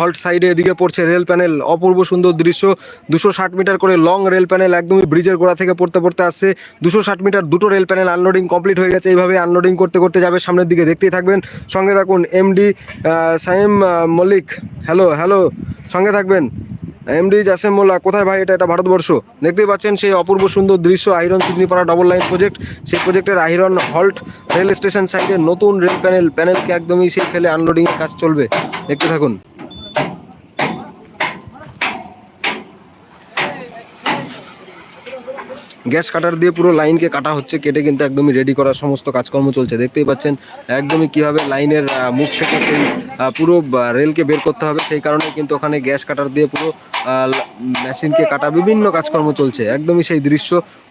Halt সাইডে এদিকে পড়ছে রেল প্যানেল। অপূর্ব সুন্দর দৃশ্য। দুশো ষাট মিটার করে লং রেল প্যানেল একদমই ব্রিজের গোড়া থেকে পড়তে পড়তে আসছে। দুশো ষাট মিটার দুটো রেল প্যানেল আনলোডিং কমপ্লিট হয়ে গেছে। এইভাবে আনলোডিং করতে করতে যাবে সামনের দিকে। দেখতেই থাকবেন। সঙ্গে থাকুন MD Saim Mallick. Hello hello সঙ্গে থাকবেন এমডি জাসেম মোল্লা। কোথায় ভাই এটা? এটা ভারতবর্ষ। দেখতেই পাচ্ছেন সেই অপূর্ব সুন্দর দৃশ্য। Ahiron Sujnipara double line project সেই প্রজেক্টের আইরন হল্ট রেল স্টেশন সাইডে নতুন রেল প্যানেল প্যানেলকে একদমই সেই ফেলে আনলোডিং এর কাজ চলবে। দেখতে থাকুন। গ্যাস কাটার দিয়ে পুরো লাইনকে কাটা হচ্ছে, কেটে কিন্তু একদমই রেডি করার সমস্ত কাজকর্ম চলছে। দেখতেই পাচ্ছেন, একদমই কীভাবে লাইনের মুখ থেকে সেই পুরো রেলকে বের করতে হবে, সেই কারণে কিন্তু ওখানে গ্যাস কাটার দিয়ে পুরো মেশিনকে কাটা বিভিন্ন কাজকর্ম চলছে। একদমই সেই দৃশ্য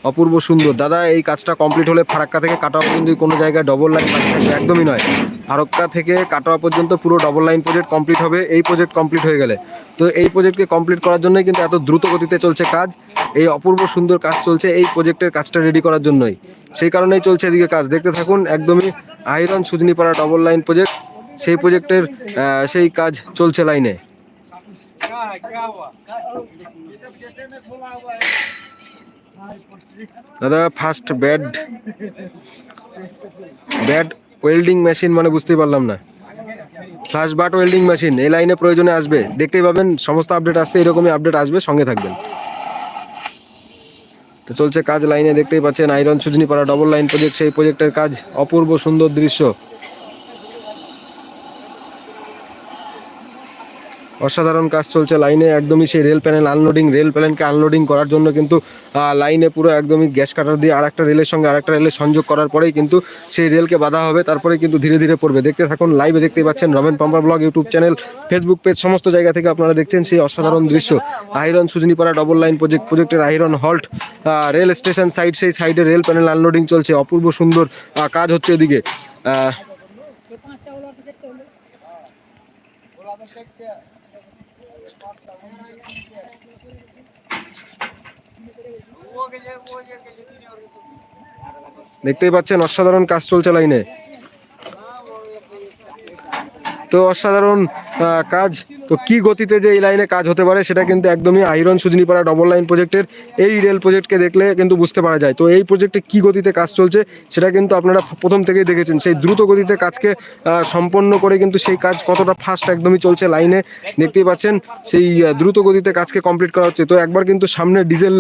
অপূর্ব সুন্দর। দাদা, এই কাজটা কমপ্লিট হলে ফারাক্কা থেকে কাটা পর্যন্ত কোনো জায়গায় ডবল লাইন থাকবে একদমই নয়। ফারাক্কা থেকে কাটোয়া পর্যন্ত পুরো ডবল লাইন প্রজেক্ট কমপ্লিট হবে, এই প্রজেক্ট কমপ্লিট হয়ে গেলে। তো এই প্রজেক্টকে কমপ্লিট করার জন্যই কিন্তু এত দ্রুত গতিতে চলছে কাজ। এই অপূর্ব সুন্দর কাজ চলছে এই প্রজেক্টের কাজটা রেডি করার জন্যই। সেই কারণেই চলছে এদিকে কাজ। দেখতে থাকুন, একদমই Ahiron Sujnipara double line project সেই প্রজেক্টের সেই কাজ চলছে লাইনে দাদা first bad bad welding machine মানে বুঝতেই পারলাম না। ফ্লাশ বাট ওয়েল্ডিং মেশিন এই লাইনে প্রয়োজনে আসবে। দেখতেই পাবেন, সমস্ত আপডেট আসছে, এরকমই আপডেট আসবে, সঙ্গে থাকবেন। তো চলছে কাজ লাইনে দেখতেই পাচ্ছেন Ahiron Ahiron Sujnipara double line project সেই প্রজেক্টের কাজ অপূর্ব সুন্দর দৃশ্য। অসাধারণ কাজ চলছে লাইনে একদমই সেই রেল প্যানেল আনলোডিং রেল প্যানেলকে আনলোডিং করার জন্য কিন্তু লাইনে পুরো একদমই গ্যাস কাটার দিয়ে আর একটা রেলের সঙ্গে আরেকটা রেলের সংযোগ করার পরেই কিন্তু সেই রেলকে বাধা হবে তারপরে কিন্তু ধীরে ধীরে পড়বে। দেখতে থাকুন লাইভে দেখতে পাচ্ছেন Ramen Pampa blog YouTube channel Facebook page সমস্ত জায়গা থেকে আপনারা দেখছেন সেই অসাধারণ দৃশ্য। Ahiron Sujnipara double line project প্রজেক্টের Ahiron halt rail station side সেই সাইডে রেল প্যানেল আনলোডিং চলছে অপূর্ব সুন্দর কাজ হচ্ছে এদিকে। আহ, দেখতেই পাচ্ছেন অসাধারণ কাজ চলছে লাইনে। তো অসাধারণ কাজ তো কি গতিতে যে এই লাইনে কাজ হতে পারে সেটা কিন্তু একদমই আইরন সুজনিপাড়া ডবল লাইন প্রজেক্টের এই রেল প্রজেক্টকে দেখলে কিন্তু বুঝতে পারা যায়। তো এই প্রজেক্টে কি গতিতে কাজ চলছে সেটা কিন্তু আপনারা প্রথম থেকেই দেখেছেন। সেই দ্রুত গতিতে কাজকে সম্পন্ন করে কিন্তু সেই কাজ কতটা ফাস্ট একদমই চলছে লাইনে দেখতেই পাচ্ছেন। সেই দ্রুত গতিতে কাজকে কমপ্লিট করা হচ্ছে। তো একবার কিন্তু সামনে ডিজেল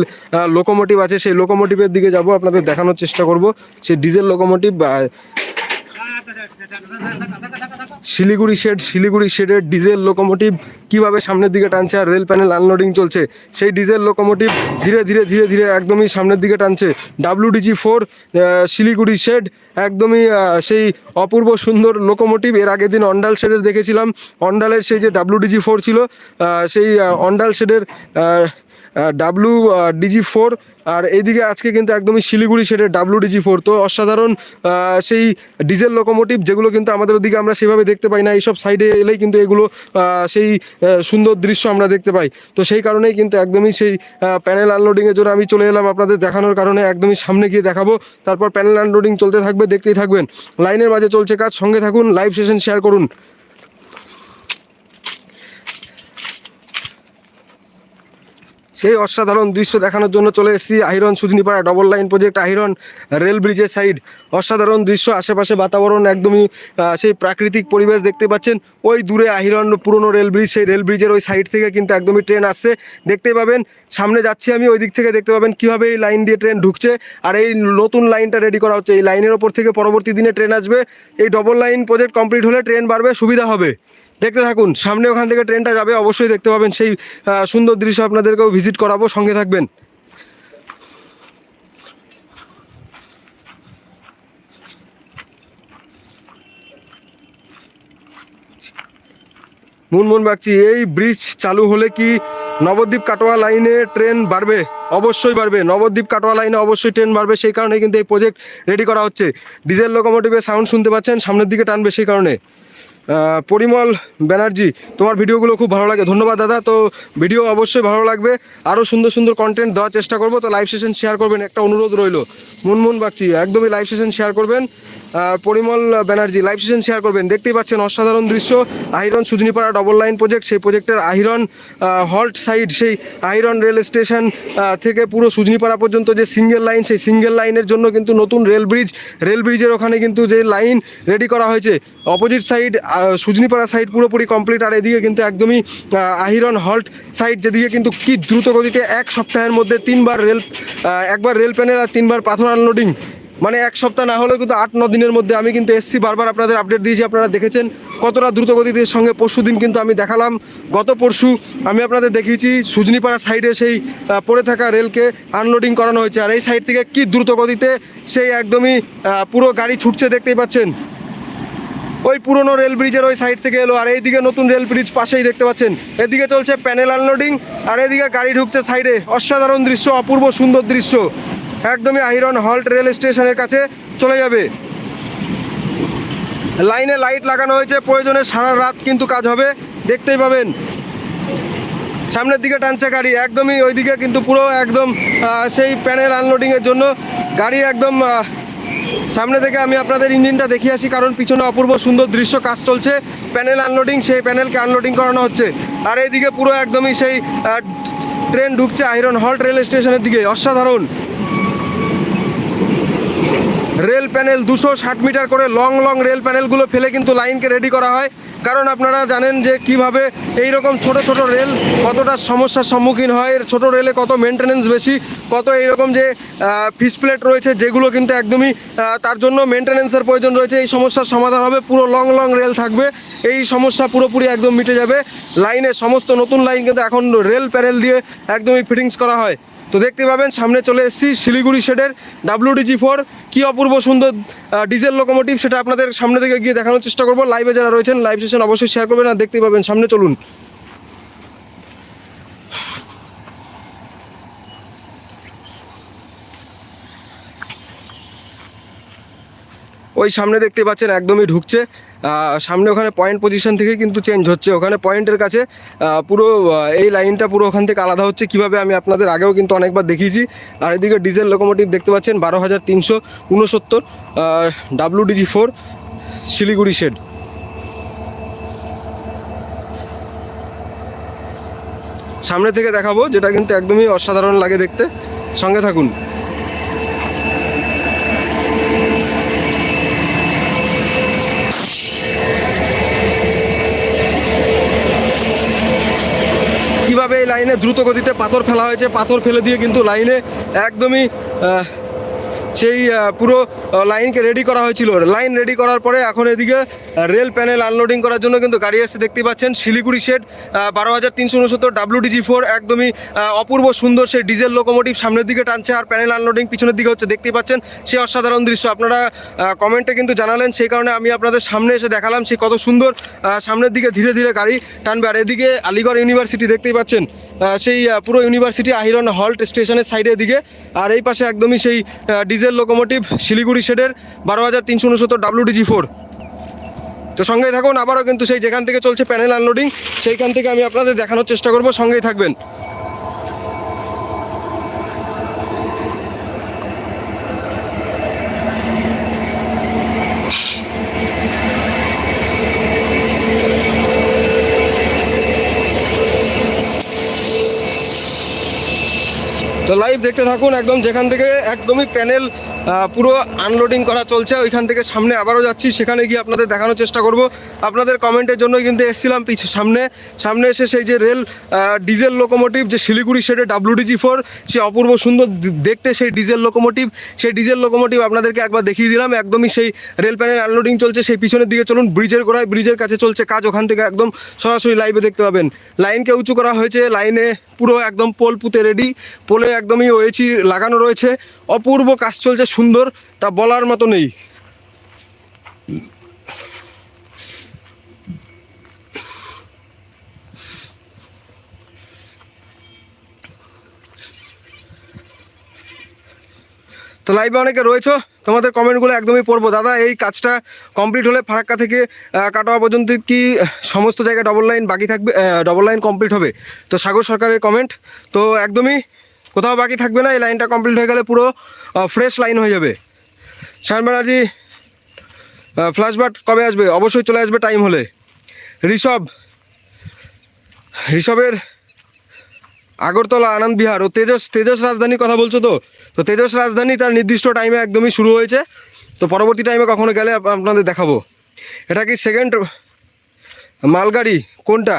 লোকোমোটিভ আছে। সেই লোকোমোটিভের দিকে যাব, আপনাদের দেখানোর চেষ্টা করব। সেই diesel locomotive Siliguri shed, Siliguri শেডের ডিজেল লোকোমোটিভ কীভাবে সামনের দিকে টানছে আর রেল প্যানেল আনলোডিং চলছে, সেই ডিজেল লোকোমোটিভ ধীরে ধীরে ধীরে ধীরে একদমই সামনের দিকে টানছে। ডাব্লিউডিজি ফোর শিলিগুড়ি শেড, একদমই সেই অপূর্ব সুন্দর লোকোমোটিভ এর আগের দিন অন্ডাল শেডের দেখেছিলাম। অন্ডালের সেই যে ডাব্লিউডিজি ফোর ছিল সেই অন্ডাল শেডের ডাব্লু ডিজি ফোর আর এইদিকে আজকে কিন্তু একদমই শিলিগুড়ি শেডের ডাব্লু ডিজি ফোর তো অসাধারণ সেই ডিজেল লোকোমোটিভ যেগুলো কিন্তু আমাদের ওদিকে আমরা সেভাবে দেখতে পাই না, এইসব সাইডে এলেই কিন্তু এগুলো সেই সুন্দর দৃশ্য আমরা দেখতে পাই। তো সেই কারণেই কিন্তু একদমই সেই প্যানেল আনলোডিংয়ের জন্য আমি চলে এলাম আপনাদের দেখানোর কারণে, একদমই সামনে গিয়ে দেখাবো। তারপর প্যানেল আনলোডিং চলতে থাকবে, দেখতেই থাকবেন। লাইনের মাঝে চলছে কাজ, সঙ্গে থাকুন লাইভ সেশন শেয়ার করুন। সেই অসাধারণ দৃশ্য দেখানোর জন্য চলে এসেছি Ahiron Sujnipara double line project Ahiron rail ব্রিজের সাইড অসাধারণ দৃশ্য, আশেপাশে বাতাবরণ একদমই সেই প্রাকৃতিক পরিবেশ দেখতে পাচ্ছেন। ওই দূরে আইরন পুরনো রেল ব্রিজ সেই রেল ব্রিজের ওই সাইড থেকে কিন্তু একদমই ট্রেন আসছে। দেখতে পাবেন, সামনে যাচ্ছি আমি, ওই দিক থেকে দেখতে পাবেন কীভাবে এই লাইন দিয়ে ট্রেন ঢুকছে। আর এই নতুন লাইনটা রেডি করা হচ্ছে, এই লাইনের ওপর থেকে পরবর্তী দিনে ট্রেন আসবে। এই ডবল লাইন প্রজেক্ট কমপ্লিট হলে ট্রেন বাড়বে, সুবিধা হবে। দেখতে থাকুন, সামনে ওখান থেকে ট্রেনটা যাবে, অবশ্যই দেখতে পাবেন সেই সুন্দর দৃশ্য আপনাদেরকেও ভিজিট করাবো, সঙ্গে থাকবেন। মুনমুন বাগচি, এই ব্রিজ চালু হলে কি নবদ্বীপ কাটোয়া লাইনে ট্রেন বাড়বে? অবশ্যই বাড়বে। নবদ্বীপ কাটোয়া লাইনে অবশ্যই ট্রেন বাড়বে, সেই কারণে কিন্তু এই প্রজেক্ট রেডি করা হচ্ছে। ডিজেল লোকোমোটিভের সাউন্ড শুনতে পাচ্ছেন, সামনের দিকে টানবে সেই কারণে। পরিমল ব্যানার্জি, তোমার ভিডিওগুলো খুব ভালো লাগে। ধন্যবাদ দাদা। তো ভিডিও অবশ্যই ভালো লাগবে। আরও সুন্দর সুন্দর কন্টেন্ট দেওয়ার চেষ্টা করব। তো লাইভ সেশন শেয়ার করবেন। একটা অনুরোধ রইল। মুনমুন বাগচি, একদমই লাইভ সেশন শেয়ার করবেন। Parimal Banerjee live session share করবেন। দেখতেই পাচ্ছেন অসাধারণ দৃশ্য। Ahiron Sujnipara double line project সেই প্রজেক্টের আহিরন হল্ট সাইড সেই আহিরন রেল স্টেশন থেকে পুরো সুজনিপাড়া পর্যন্ত যে সিঙ্গেল লাইন সেই সিঙ্গেল লাইনের জন্য কিন্তু নতুন রেল ব্রিজ রেল ব্রিজের ওখানে কিন্তু যে লাইন রেডি করা হয়েছে। অপোজিট সাইড সুজনিপাড়া সাইড পুরোপুরি কমপ্লিট আর এদিকে কিন্তু একদমই আহিরন হল্ট সাইড যেদিকে কিন্তু কি দ্রুত গতিতে এক সপ্তাহের মধ্যে তিনবার রেল একবার রেল প্যানেল আর তিনবার পাথর আনলোডিং। মানে এক সপ্তাহ না হলেও কিন্তু আট, ন দিনের মধ্যে আমি কিন্তু এসছি, বারবার আপনাদের আপডেট দিয়েছি, আপনারা দেখেছেন। কতটা দ্রুত গতিতে সঙ্গে পরশু দিন কিন্তু আমি দেখালাম। গত পরশু আমি আপনাদের দেখিয়েছি, সুজনিপাড়া সাইডে সেই পড়ে থাকা রেলকে আনলোডিং করানো হয়েছে। আর এই সাইড থেকে কি দ্রুতগতিতে সেই একদমই পুরো গাড়ি ছুটছে দেখতেই পাচ্ছেন। ওই পুরনো রেল ব্রিজের ওই সাইড থেকে এলো, আর এইদিকে নতুন রেল ব্রিজ পাশেই দেখতে পাচ্ছেন। এদিকে চলছে প্যানেল আনলোডিং আর এদিকে গাড়ি ঢুকছে সাইডে অসাধারণ দৃশ্য, অপূর্ব সুন্দর দৃশ্য। একদমই আহিরন হল্ট রেল স্টেশনের কাছে চলে যাবে। লাইনে লাইট লাগানো হয়েছে, প্রয়োজনে সারা রাত কিন্তু কাজ হবে, দেখতেই পাবেন। সামনের দিকে টানছে গাড়ি, একদমই ওইদিকে কিন্তু পুরো একদম সেই প্যানেল আনলোডিংয়ের জন্য গাড়ি একদম সামনে থেকে আমি আপনাদের ইঞ্জিনটা দেখিয়ে আসি, কারণ পিছনে অপূর্ব সুন্দর দৃশ্য কাজ চলছে, প্যানেল আনলোডিং, সেই প্যানেলকে আনলোডিং করানো হচ্ছে। আর এইদিকে পুরো একদমই সেই ট্রেন ঢুকছে আইরন হল্ট রেল স্টেশনের দিকে, অসাধারণ। রেল প্যানেল দুশো ষাট মিটার করে লং লং রেল প্যানেলগুলো ফেলে কিন্তু লাইনকে রেডি করা হয়। কারণ আপনারা জানেন যে কীভাবে এই রকম ছোট ছোট রেল কতটা সমস্যার সম্মুখীন হয়, ছোট রেলে কত মেনটেনেন্স বেশি, কত এইরকম যে ফিস প্লেট রয়েছে, যেগুলো কিন্তু একদমই তার জন্য মেনটেনেন্সের প্রয়োজন রয়েছে। এই সমস্যার সমাধান হবে, পুরো লং লং রেল থাকবে। এই সমস্যা পুরোপুরি একদম মিটে যাবে। লাইনে সমস্ত নতুন লাইন কিন্তু এখন রেল প্যানেল দিয়ে একদমই ফিটিংস করা হয়। তো দেখতে পাবেন, সামনে চলে এসেছি শিলিগুড়ি শেডের ডাব্লিউডিজি ফোর কী অপূর্ব সুন্দর ডিজেল লোকোমোটিভ সেটা আপনাদের সামনে থেকে গিয়ে দেখানোর চেষ্টা করব। লাইভে যারা রয়েছেন লাইভ সেশন অবশ্যই শেয়ার করবেন আর দেখতে পাবেন। সামনে চলুন। ওই সামনে দেখতে পাচ্ছেন একদমই ঢুকছে। সামনে ওখানে পয়েন্ট পজিশন থেকে কিন্তু চেঞ্জ হচ্ছে। ওখানে পয়েন্টের কাছে পুরো এই লাইনটা পুরো ওখান থেকে আলাদা হচ্ছে। কীভাবে আমি আপনাদের আগেও কিন্তু অনেকবার দেখিয়েছি। আর এদিকে ডিজেল লোকোমোটিভ দেখতে পাচ্ছেন বারো হাজার তিনশো উনসত্তর ডাব্লিউডিজি ফোর শিলিগুড়ি শেড সামনে থেকে দেখাবো, যেটা কিন্তু একদমই অসাধারণ লাগে দেখতে। সঙ্গে থাকুন কীভাবে এই লাইনে দ্রুত গতিতে পাথর ফেলা হয়েছে। পাথর ফেলে দিয়ে কিন্তু লাইনে একদমই সেই পুরো লাইনকে রেডি করা হয়েছিল। লাইন রেডি করার পরে এখন এদিকে রেল প্যানেল আনলোডিং করার জন্য কিন্তু গাড়ি এসে দেখতে পাচ্ছেন। শিলিগুড়ি শেড বারো হাজার তিনশো উনসত্তর ডাব্লিউডিজি ফোর একদমই অপূর্ব সুন্দর সেই ডিজেল লোকোমোটিভ সামনের দিকে টানছে আর প্যানেল আনলোডিং পিছনের দিকে হচ্ছে। দেখতেই পাচ্ছেন সেই অসাধারণ দৃশ্য। আপনারা কমেন্টে কিন্তু জানালেন। সেই কারণে আমি আপনাদের সামনে এসে দেখালাম সে কত সুন্দর সামনের দিকে ধীরে ধীরে গাড়ি টানবে। আর এদিকে আলিগড় ইউনিভার্সিটি দেখতেই পাচ্ছেন সেই পুরো ইউনিভার্সিটি আহিরন হল্ট স্টেশনের সাইডের দিকে। আর এই পাশে একদমই সেই ডিজেল লোকোমোটিভ শিলিগুড়ি শেডের বারো হাজার তিনশো উনসত্তর ডাব্লুডিজি ফোর। তো সঙ্গেই থাকুন, আবারও কিন্তু সেই যেখান থেকে চলছে প্যানেল আনলোডিং, সেইখান থেকে আমি আপনাদের দেখানোর চেষ্টা করব। সঙ্গেই থাকবেন তো লাইভ দেখতে থাকুন একদম যেখান থেকে একদমই প্যানেল পুরো আনলোডিং করা চলছে, ওইখান থেকে সামনে আবারও যাচ্ছি, সেখানে গিয়ে আপনাদের দেখানোর চেষ্টা করব। আপনাদের কমেন্টের জন্য কিন্তু এসেছিলাম পিছ সামনে। সামনে এসে সেই যে রেল ডিজেল লোকোমোটিভ যে শিলিগুড়ি শেডে ডাব্লিউডিজি ফোর সে অপূর্ব সুন্দর দেখতে সেই ডিজেল লোকোমোটিভ সেই ডিজেল লোকোমোটিভ আপনাদেরকে একবার দেখিয়ে দিলাম। একদমই সেই রেল প্যানেল আনলোডিং চলছে, সেই পিছনের দিকে চলুন ব্রিজের গোড়ায় ব্রিজের কাছে চলছে কাজ, ওখান থেকে একদম সরাসরি লাইভে দেখতে পাবেন। লাইনকে উঁচু করা হয়েছে লাইনে পুরো একদম পোল পুঁতে রেডি পোলে একদমই ওয়েচি লাগানো রয়েছে। অপূর্ব কাজ চলছে, সুন্দর, তা বলার মতো নেই। তো লাইভে অনেকে রয়েছো, তোমাদের কমেন্টগুলো একদমই পড়ব। দাদা, এই কাজটা কমপ্লিট হলে ফারাক্কা থেকে কাটোয়া পর্যন্ত কি সমস্ত জায়গায় ডবল লাইন বাকি থাকবে ডবল লাইন কমপ্লিট হবে? তো সাগর সরকারের কমেন্ট তো একদমই কোথাও বাকি থাকবে না, এই লাইনটা কমপ্লিট হয়ে গেলে পুরো ফ্রেশ লাইন হয়ে যাবে। শায়ন ব্যানার্জি ফ্ল্যাশবাট কবে আসবে? অবশ্যই চলে আসবে টাইম হলে। ঋষভ, ঋষভের আগরতলা আনন্দ বিহার ও তেজস তেজস রাজধানী কথা বলছো তো? তো তেজস রাজধানী তার নির্দিষ্ট টাইমে একদমই শুরু হয়েছে। তো পরবর্তী টাইমে কখনো গেলে আপনাদের দেখাবো। এটা কি সেকেন্ড মালগাড়ি? কোনটা?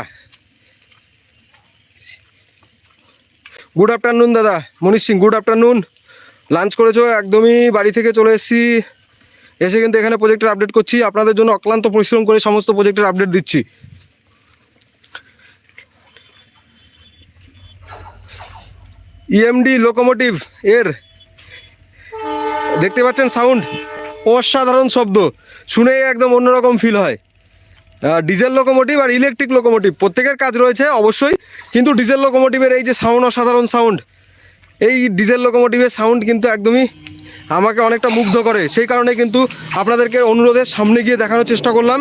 গুড আফটারনুন দাদা। Manish Singh good afternoon lunch করেছ, একদমই বাড়ি থেকে চলে এসেছি। এসে কিন্তু এখানে প্রজেক্টের আপডেট করছি। আপনাদের জন্য অক্লান্ত পরিশ্রম করে সমস্ত প্রজেক্টের আপডেট দিচ্ছি। ইএমডি লোকোমোটিভ এর, দেখতে পাচ্ছেন সাউন্ড অসাধারণ শব্দ। শুনেই একদম অন্যরকম ফিল হয়। ডিজেল লোকোমোটিভ আর ইলেকট্রিক লোকোমোটিভ প্রত্যেকের কাজ রয়েছে অবশ্যই, কিন্তু ডিজেল লোকোমোটিভের এই যে সাউন্ড অসাধারণ সাউন্ড এই ডিজেল লোকোমোটিভের সাউন্ড কিন্তু একদমই আমাকে অনেকটা মুগ্ধ করে। সেই কারণে কিন্তু আপনাদেরকে অনুরোধের সামনে গিয়ে দেখানোর চেষ্টা করলাম।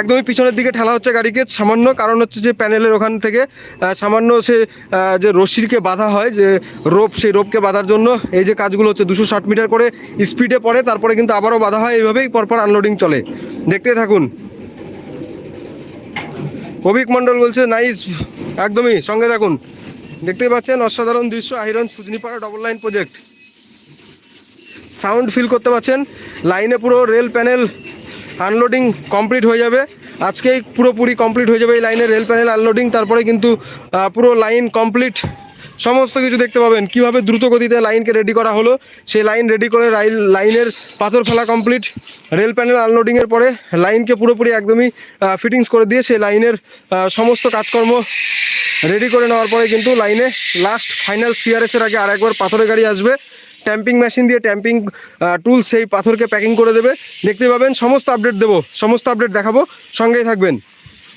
একদমই পিছনের দিকে ঠেলা হচ্ছে গাড়িকে, সামান্য কারণ হচ্ছে যে প্যানেলের ওখান থেকে সামান্য সে যে রশিরকে বাঁধা হয়, যে রোপ, সেই রোপকে বাঁধার জন্য এই যে কাজগুলো হচ্ছে দুশো ষাট মিটার করে স্পিডে পড়ে, তারপরে কিন্তু আবারও বাঁধা হয়। এইভাবেই পরপর আনলোডিং চলে। দেখতে থাকুন। কবিক মণ্ডল বলছে নাইস একদমই, সঙ্গে দেখুন দেখতেই পাচ্ছেন, অসাধারণ দৃশ্য, Ahiron Sujnipara double line project sound feel করতে পাচ্ছেন লাইনে পুরো রেল প্যানেল আনলোডিং কমপ্লিট হয়ে যাবে। আজকেই পুরোপুরি কমপ্লিট হয়ে যাবে এই লাইনে রেল প্যানেল আনলোডিং তারপরে কিন্তু পুরো লাইন কমপ্লিট সমস্ত কিছু দেখতে পাবেন। কীভাবে দ্রুত গতিতে লাইনকে রেডি করা হলো, সেই লাইন রেডি করে রাইল লাইনের পাথর ফেলা কমপ্লিট রেল প্যানেল আনলোডিংয়ের পরে লাইনকে পুরোপুরি একদমই ফিটিংস করে দিয়ে সেই লাইনের সমস্ত কাজকর্ম রেডি করে নেওয়ার পরে কিন্তু লাইনে লাস্ট ফাইনাল সিআরএসের আগে আর একবার পাথরের গাড়ি আসবে। ট্যাম্পিং মেশিন দিয়ে ট্যাম্পিং টুল সেই পাথরকে প্যাকিং করে দেবে। দেখতে পাবেন, সমস্ত আপডেট দেবো, সমস্ত আপডেট দেখাবো, সঙ্গেই থাকবেন।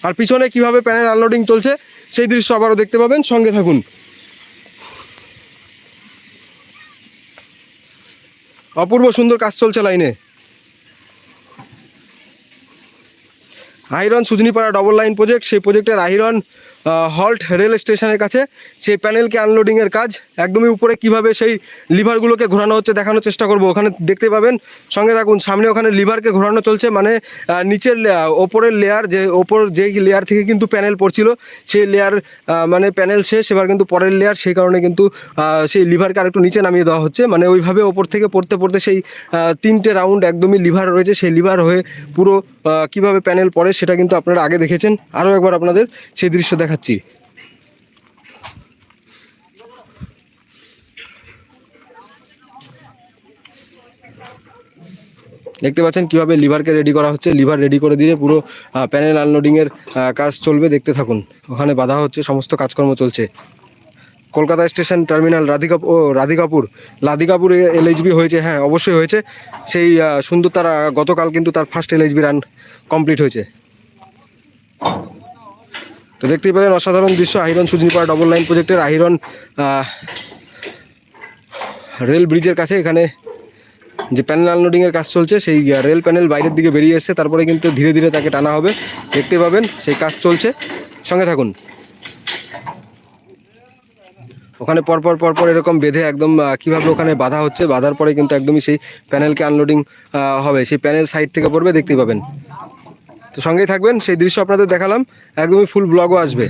আর পিছনে কীভাবে প্যানেল আনলোডিং চলছে, সেই দৃশ্য আবারও দেখতে পাবেন, সঙ্গে থাকুন। অপূর্ব সুন্দর কাজ চলছে লাইনে। Ahiron Sujnipara double line project সেই প্রজেক্টের আইরন হল্ট রেল স্টেশনের কাছে। সেই প্যানেলকে আনলোডিংয়ের কাজ। একদমই উপরে কীভাবে সেই লিভারগুলোকে ঘোরানো হচ্ছে দেখানোর চেষ্টা করব। ওখানে দেখতে পাবেন। সঙ্গে থাকুন, সামনে ওখানে লিভারকে ঘোরানো চলছে। মানে নিচের ওপরের লেয়ার যে ওপর যেই লেয়ার থেকে কিন্তু প্যানেল পড়ছিল, সেই লেয়ার মানে প্যানেল শেষ। এবার কিন্তু পরের লেয়ার সেই কারণে কিন্তু সেই লিভারকে আরেকটু নিচে নামিয়ে দেওয়া হচ্ছে। মানে ওইভাবে ওপর থেকে পড়তে পড়তে সেই তিনটে রাউন্ড একদমই লিভার রয়েছে। সেই লিভার হয়ে পুরো কীভাবে প্যানেল পড়ে সেটা কিন্তু আপনারা আগে দেখেছেন। আরও একবার আপনাদের সেই দৃশ্য দেখাচ্ছি। দেখতে পাচ্ছেন কীভাবে লিভারকে রেডি করা হচ্ছে। লিভার রেডি করে দিয়ে পুরো প্যানেল আনলোডিংয়ের কাজ চলবে। দেখতে থাকুন। ওখানে বাধা হচ্ছে, সমস্ত কাজকর্ম চলছে। কলকাতা স্টেশন টার্মিনাল রাধিকা, ও, রাধিকাপুর। রাধিকাপুর এলএইচবি হয়েছে হ্যাঁ অবশ্যই হয়েছে। সেই সুন্দর তার গতকাল কিন্তু তার ফার্স্ট এলএইচবি রান কমপ্লিট হয়েছে। তো দেখতেই পেলেন অসাধারণ দৃশ্য, আহিরন সুজনিপাড়া ডবল লাইন প্রজেক্টের আহিরন রেল ব্রিজের কাছে এখানে যে প্যানেল আনলোডিংয়ের কাজ চলছে, সেই রেল প্যানেল বাইরের দিকে বেরিয়ে এসছে তারপরে কিন্তু ধীরে ধীরে তাকে টানা হবে। দেখতে পাবেন সেই কাজ চলছে। সঙ্গে থাকুন। ওখানে পরপর পরপর এরকম বেঁধে একদম কীভাবে ওখানে বাধা হচ্ছে, বাধার পরে কিন্তু একদমই সেই প্যানেলকে আনলোডিং হবে। সেই প্যানেল সাইড থেকে পড়বে দেখতে পাবেন। তো সঙ্গেই থাকবেন সেই দৃশ্য আপনাদের দেখালাম একদমই ফুল ব্লগও আসবে।